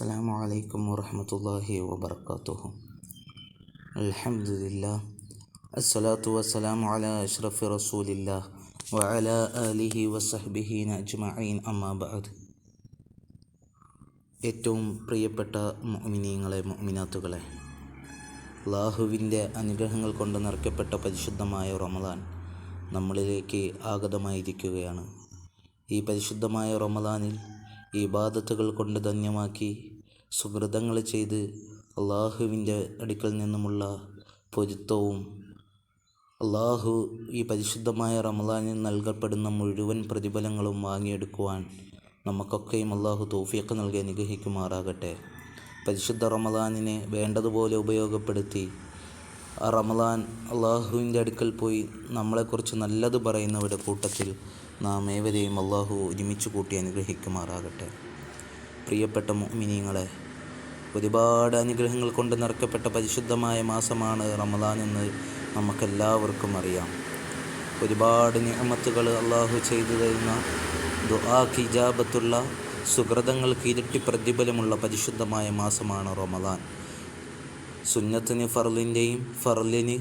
السلام عليكم ورحمة الله وبركاته الحمد لله الصلاة والسلام على أشرف رسول الله وعلى آله وصحبه أجمعين أما بعد ഏറ്റവും പ്രിയപ്പെട്ട മുഅ്മിനീങ്ങളെ മുഅ്മിനാത്തുകളെ അള്ളാഹുവിൻ്റെ അനുഗ്രഹങ്ങൾ കൊണ്ട് നിറയ്ക്കപ്പെട്ട പരിശുദ്ധമായ റമദാൻ നമ്മളിലേക്ക് ആഗതമായിരിക്കുകയാണ് ഈ പരിശുദ്ധമായ റമദാനിൽ ഈ ബാധത്തുകൾ കൊണ്ട് ധന്യമാക്കി സുഹൃതങ്ങൾ ചെയ്ത് അള്ളാഹുവിന്റെ അടുക്കൽ നിന്നുമുള്ള പൊരുത്തവും അള്ളാഹു ഈ പരിശുദ്ധമായ റമദാനിൽ നൽകപ്പെടുന്ന മുഴുവൻ പ്രതിഫലങ്ങളും വാങ്ങിയെടുക്കുവാൻ നമുക്കൊക്കെയും അള്ളാഹു തോഫിയൊക്കെ നൽകി അനുഗ്രഹിക്കുമാറാകട്ടെ. പരിശുദ്ധ റമദാനിനെ വേണ്ടതുപോലെ ഉപയോഗപ്പെടുത്തി ആ റമദാൻ അള്ളാഹുവിന്റെ അടുക്കൽ പോയി നമ്മളെക്കുറിച്ച് നല്ലത് പറയുന്നവരുടെ കൂട്ടത്തിൽ നാം ഏവരെയും അള്ളാഹു ഒരുമിച്ച് കൂട്ടി അനുഗ്രഹിക്കുമാറാകട്ടെ. പ്രിയപ്പെട്ട മുഅ്മിനീങ്ങളെ ഒരുപാട് അനുഗ്രഹങ്ങൾ കൊണ്ട് നിറക്കപ്പെട്ട പരിശുദ്ധമായ മാസമാണ് റമദാൻ എന്ന് നമുക്കെല്ലാവർക്കും അറിയാം. ഒരുപാട് നിയമത്തുകൾ അള്ളാഹു ചെയ്തു തരുന്ന ദുആ ഹിജാബത്തുള്ള സുഹൃതങ്ങൾക്ക് ഇരട്ടി പ്രതിഫലമുള്ള പരിശുദ്ധമായ മാസമാണ് റമദാൻ. സുന്നത്തിന് ഫർലിന്റെയും ഫർലിന്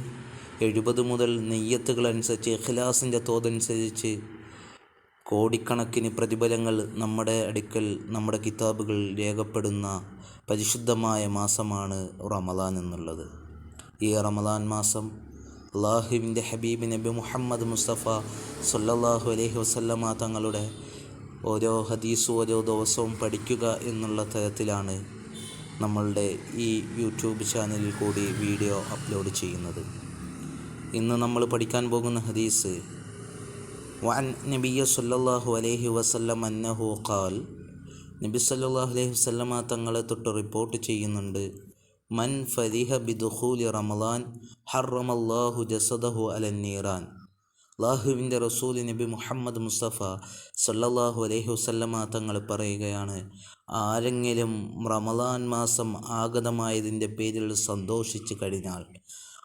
എഴുപത് മുതൽ നെയ്യത്തുകൾ അനുസരിച്ച് ഇഖ്ലാസിന്റെ തോതനുസരിച്ച് കോടിക്കണക്കിന് പ്രതിഫലങ്ങൾ നമ്മുടെ അടുക്കൽ നമ്മുടെ കിതാബുകൾ രേഖപ്പെടുന്ന പരിശുദ്ധമായ മാസമാണ് റമദാൻ എന്നുള്ളത്. ഈ റമദാൻ മാസം അള്ളാഹുവിന്റെ ഹബീബ് നബി മുഹമ്മദ് മുസ്തഫ സല്ലാഹു അലൈഹി വസല്ലമ തങ്ങളുടെ ഓരോ ഹദീസും ഓരോ ദിവസവും പഠിക്കുക എന്നുള്ള തരത്തിലാണ് നമ്മളുടെ ഈ യൂട്യൂബ് ചാനലിൽ കൂടി വീഡിയോ അപ്ലോഡ് ചെയ്യുന്നത്. ഇന്ന് നമ്മൾ പഠിക്കാൻ പോകുന്ന ഹദീസ് വൻ صلى സല്ലല്ലാഹു അലൈഹി വസല്ലം അന്നഹു ഖാൽ നബി സല്ലല്ലാഹു അലൈഹി വസല്ലമ തങ്ങളെ തൊട്ട് റിപ്പോർട്ട് ചെയ്യുന്നുണ്ട്. മൻ ഫരിഹ ബിദുഖൂലി റമദാൻ ഹറമല്ലാഹു ജസദഹു അലന്നീറാൻ അള്ളാഹുവിന്റെ റസൂൽ നബി മുഹമ്മദ് മുസ്തഫ സല്ലല്ലാഹു അലൈഹി വസല്ലമ തങ്ങൾ പറയുകയാണ് ആരെങ്കിലും റമദാൻ മാസം ആഗതമായതിന്റെ പേരിൽ സന്തോഷിച്ചു കഴിഞ്ഞാൽ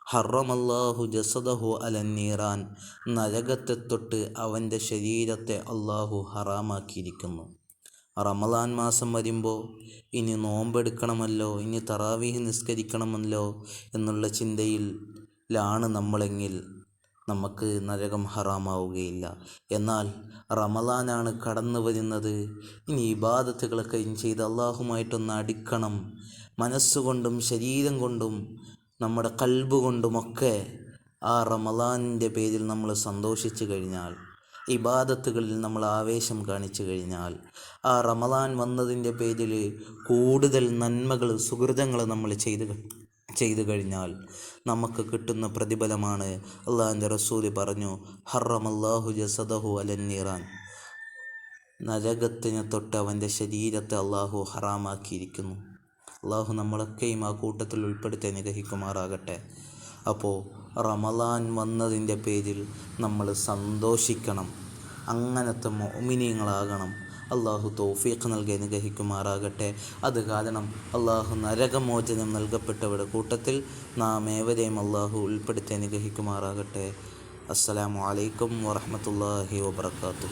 ഹറമല്ലാഹു ജസദഹു അലന്നീറാൻ. നരകത്തെ തൊട്ട് അവന്റെ ശരീരത്തെ അള്ളാഹു ഹറാമാക്കിയിരിക്കുന്നു. റമലാൻ മാസം വരുമ്പോൾ ഇനി നോമ്പെടുക്കണമല്ലോ ഇനി തറാവീഹ് നിസ്കരിക്കണമല്ലോ എന്നുള്ള ചിന്തയിലാണ് നമ്മളെങ്കിൽ നമുക്ക് നരകം ഹറാമാവുകയില്ല. എന്നാൽ റമലാനാണ് കടന്നു വരുന്നത്. ഇനി ഇബാദത്തുകളൊക്കെ ചെയ്ത് അള്ളാഹുമായിട്ടൊന്ന് അടുക്കണം. മനസ്സുകൊണ്ടും ശരീരം കൊണ്ടും നമ്മുടെ കൽബ് കൊണ്ടുമൊക്കെ ആ റമദാനിന്റെ പേരിൽ നമ്മൾ സന്തോഷിച്ചു കഴിഞ്ഞാൽ ഇബാദത്തുകളിൽ നമ്മൾ ആവേശം കാണിച്ചു കഴിഞ്ഞാൽ ആ റമദാൻ വന്നതിന്റെ പേരിൽ കൂടുതൽ നന്മകൾ സുഹൃതങ്ങൾ നമ്മൾ ചെയ്ത് ചെയ്തു കഴിഞ്ഞാൽ നമുക്ക് കിട്ടുന്ന പ്രതിഫലമാണ് അള്ളാഹിന്റെ റസൂൽ പറഞ്ഞു ഹറമല്ലാഹു ജസദഹു അലന്നീറാൻ നരകത്തിന് തൊട്ട് അവന്റെ ശരീരത്തെ അള്ളാഹു ഹറാമാക്കിയിരിക്കുന്നു. അള്ളാഹു നമ്മളൊക്കെയും ആ കൂട്ടത്തിൽ ഉൾപ്പെടുത്തി അനുഗ്രഹിക്കുമാറാകട്ടെ. അപ്പോൾ റമലാൻ വന്നതിന്റെ പേരിൽ നമ്മൾ സന്തോഷിക്കണം. അങ്ങനത്തെ മോമിനിയങ്ങളാകണം അള്ളാഹു തോഫീഖ് നൽകി അനുഗ്രഹിക്കുമാറാകട്ടെ. അത് കാരണം അള്ളാഹു നരകമോചനം നൽകപ്പെട്ടവരുടെ കൂട്ടത്തിൽ നാം ഏവരെയും അള്ളാഹു ഉൾപ്പെടുത്തി അനുഗ്രഹിക്കുമാറാകട്ടെ. അസ്സലാമു അലൈക്കും വറഹമത്തല്ലാഹി വബർക്കാത്തു